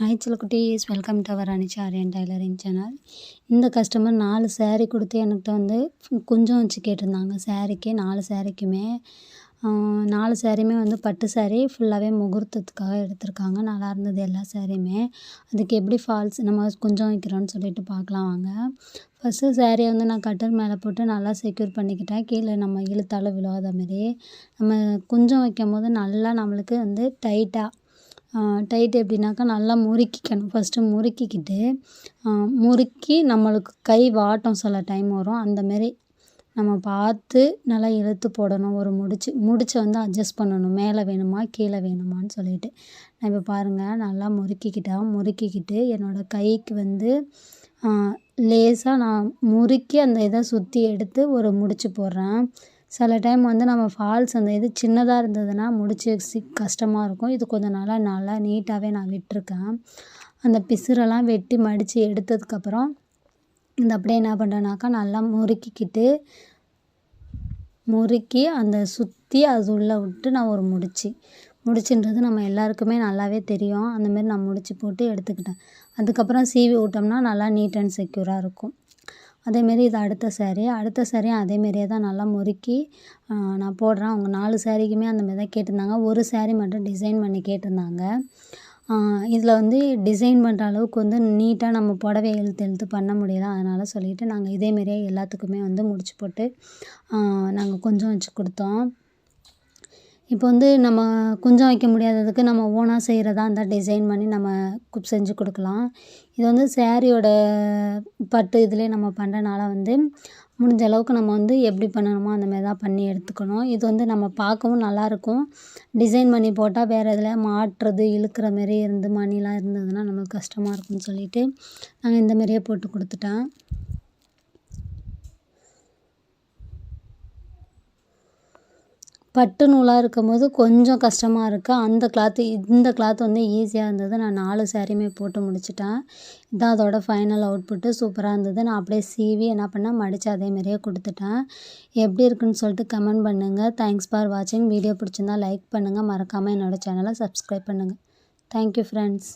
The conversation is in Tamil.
ஹாய் குட்டீஸ் welcome to our Anicha Aryan tailoring channel இந்த கஸ்டமர் நாலு சேரீ கொடுத்து என்கிட்ட வந்து கொஞ்சம் வச்சு கேட்டிருந்தாங்க. சேரீக்கே நாலு சேரீக்குமே நாலு சேரீயுமே வந்து பட்டு சேரீ ஃபுல்லாகவே முகூர்த்தத்துக்காக எடுத்திருக்காங்க. நல்லா இருந்தது எல்லா சேரீயுமே அதுக்கு எப்படி ஃபால்ஸ் நம்ம குஞ்சம் வைக்கிறோன்னு சொல்லிட்டு பார்க்கலாம் வாங்க. ஃபஸ்ட்டு சேரீயை வந்து நான் கட்டர் மேலே போட்டு நல்லா செக்யூர் பண்ணிக்கிட்டேன். கீழே நம்ம இழுத்தாலும் விழாத மாரி நம்ம குஞ்சம் வைக்கும் போது நல்லா நம்மளுக்கு வந்து டைட்டாக டைட் எப்படின்னாக்கா நல்லா முறுக்கிக்கணும். ஃபஸ்ட்டு முறுக்கிக்கிட்டு முறுக்கி நம்மளுக்கு கை வாட்டம் சில டைம் வரும். அந்தமாரி நம்ம பார்த்து நல்லா இழுத்து போடணும். ஒரு முடிச்சு முடிச்சை வந்து அட்ஜஸ்ட் பண்ணணும். மேலே வேணுமா கீழே வேணுமான்னு சொல்லிட்டு. நான் இப்போ பாருங்கள் நல்லா முறுக்கிக்கிட்டேன் முறுக்கிக்கிட்டு என்னோடய கைக்கு வந்து லேசாக நான் முறுக்கி அந்த இதை சுற்றி எடுத்து ஒரு முடிச்சு போடுறேன். சில டைம் வந்து நம்ம ஃபால்ஸ் அந்த இது சின்னதாக இருந்ததுன்னா முடிச்சு சி கஷ்டமாக இருக்கும். இது கொஞ்சம் நல்லா நல்லா நீட்டாகவே நான் விட்டிருக்கேன். அந்த பிசுரெல்லாம் வெட்டி மடித்து எடுத்ததுக்கப்புறம் இந்த அப்படியே என்ன பண்ணுறேனாக்கா நல்லா முறுக்கிக்கிட்டு முறுக்கி அந்த சுற்றி அது உள்ளே விட்டு நான் ஒரு முடிச்சு. முடிச்சுன்றது நம்ம எல்லாருக்குமே நல்லாவே தெரியும். அந்தமாரி நான் முடிச்சு போட்டு எடுத்துக்கிட்டேன். அதுக்கப்புறம் சீவி விட்டோம்னா நல்லா நீட் அண்ட் செக்யூராக இருக்கும். அதேமாரி இது அடுத்த ஸேரீ அடுத்த சாரியும் அதேமாரியே தான் நல்லா முறுக்கி நான் போடுறேன். அவங்க நாலு சாரீக்குமே அந்தமாரி தான் கேட்டிருந்தாங்க. ஒரு சேரீ மட்டும் டிசைன் பண்ணி கேட்டிருந்தாங்க. இதில் வந்து டிசைன் பண்ணுற அளவுக்கு வந்து நீட்டாக நம்ம புடவைய இழுத்து இழுத்து பண்ண முடியல. அதனால் சொல்லிவிட்டு நாங்கள் இதேமாரியே எல்லாத்துக்குமே வந்து முடிச்சு போட்டு நாங்கள் கொஞ்சம் வச்சு கொடுத்தோம். இப்போ வந்து நம்ம குஞ்சம் வைக்க முடியாததுக்கு நம்ம ஓனாக செய்கிறதா இருந்தால் டிசைன் பண்ணி நம்ம குப் செஞ்சு கொடுக்கலாம். இது வந்து சேரீயோட பட்டு இதிலே நம்ம பண்ணுறனால வந்து முடிஞ்ச அளவுக்கு நம்ம வந்து எப்படி பண்ணணுமோ அந்த மாதிரி தான் பண்ணி எடுத்துக்கணும். இது வந்து நம்ம பார்க்கவும் நல்லாயிருக்கும். டிசைன் பண்ணி போட்டால் வேறு இதில் மாட்டுறது இழுக்கிற மாரி இருந்து மணிலாம் இருந்ததுன்னா நம்மளுக்கு கஷ்டமாக இருக்கும்னு சொல்லிட்டு நாங்கள் இந்த மாரியே போட்டு கொடுத்துட்டேன். பட்டு நூலாக இருக்கும்போது கொஞ்சம் கஷ்டமாக இருக்குது அந்த கிளாத்து இந்த கிளாத் வந்து ஈஸியாக இருந்தது. நான் நாலு சேரீயுமே போட்டு முடிச்சிட்டேன். இதான் அதோட ஃபைனல் அவுட்புட்டு சூப்பராக இருந்தது. நான் அப்படியே சீவி என்ன பண்ணேன்? மடித்து அதேமாரியே கொடுத்துட்டேன். எப்படி இருக்குன்னு சொல்லிட்டு கமெண்ட் பண்ணுங்கள் தேங்க்ஸ் ஃபார் வாட்சிங் வீடியோ பிடிச்சிருந்தா லைக் பண்ணுங்கள் மறக்காமல் என்னோடய சேனலை சப்ஸ்கிரைப் பண்ணுங்கள் தேங்க்யூ ஃப்ரெண்ட்ஸ்